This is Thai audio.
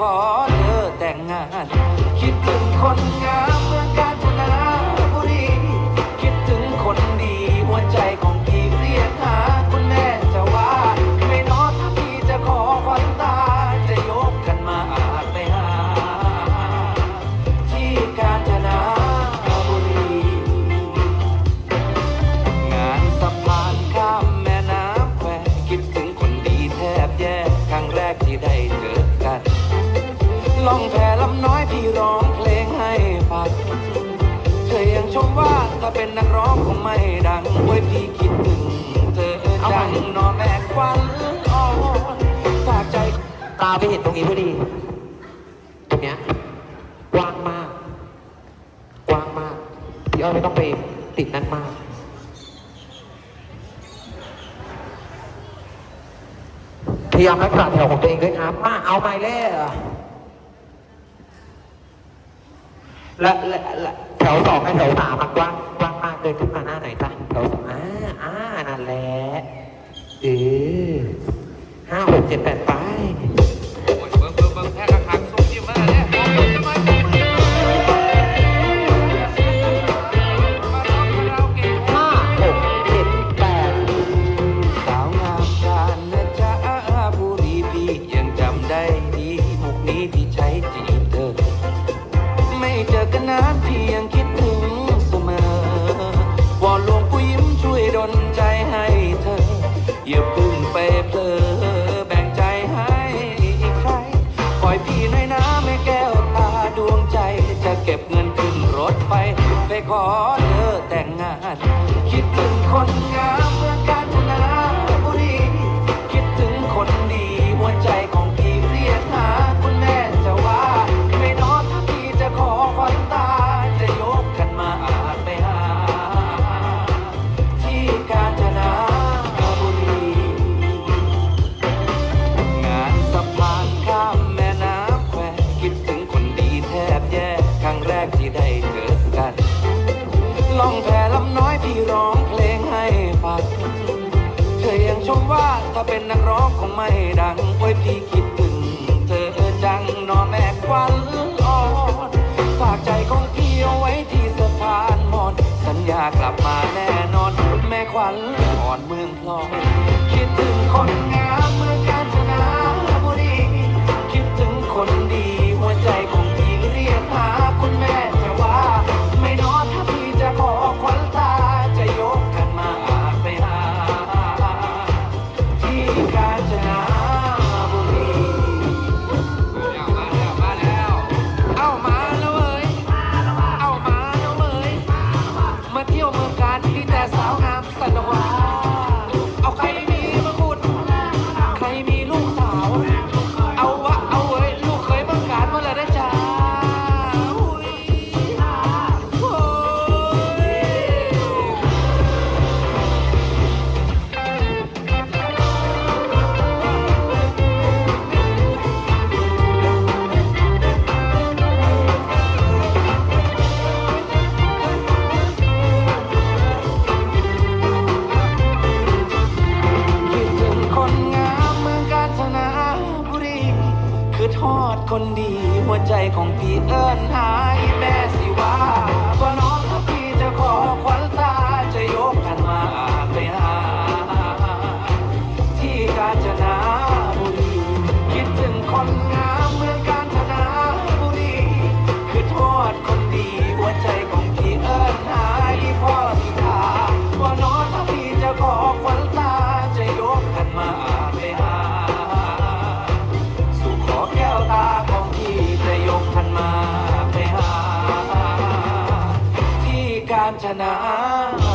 ข เป็นนักร้องคงไม่ดังไว้ยพี่คิดถึงเธอจังนอนแม่ควันอ่อนฝากใจตาไปเห็นตรงนี้พอดี ตรงเนี้ยกว้างมาก กว้างมากพี่อ้อยไม่ต้องไปติดนั่นมากพยายามรักษาแถวของตัวเองด้วยครับมาเอาไปแล้วและและ แถวสองกับแถวสามมันกว้างกว้างมากเดินขึ้นมาหน้าไหนจ้ะแถวสองอ่าอ่านั่นแหละเออห้าหกเจ็ดแปดป้า ให้เธอ อย่าพึ่งไปเพลอแบ่งใจให้อีกใครคอยพี่หน่อยนะแม่แก้วตาดวงใจ จะเก็บเงินขึ้นรถไป ไปขอเธอแต่งงาน คิดถึงคนงาน ครั้งแรกที่ได้เจอกัน ล่องแพลำน้อยพี่ร้องเพลงให้ฟังเธอยังชมว่าถ้าเป็นนักร้องคงไม่ดังโอ้ยพี่คิดถึง เธอจังนอนแม่ควันอ่อนฝากใจของพี่เอาไว้ที่สะพานมอน สัญญากลับมาแน่นอน แม่ควันอ่อนเมืองพลอยคิดถึงคนงามือทอดคนดี หัวใจของพี่เอิญหายแม่สิว่าก็น้องถ้าพี่จะขอความ na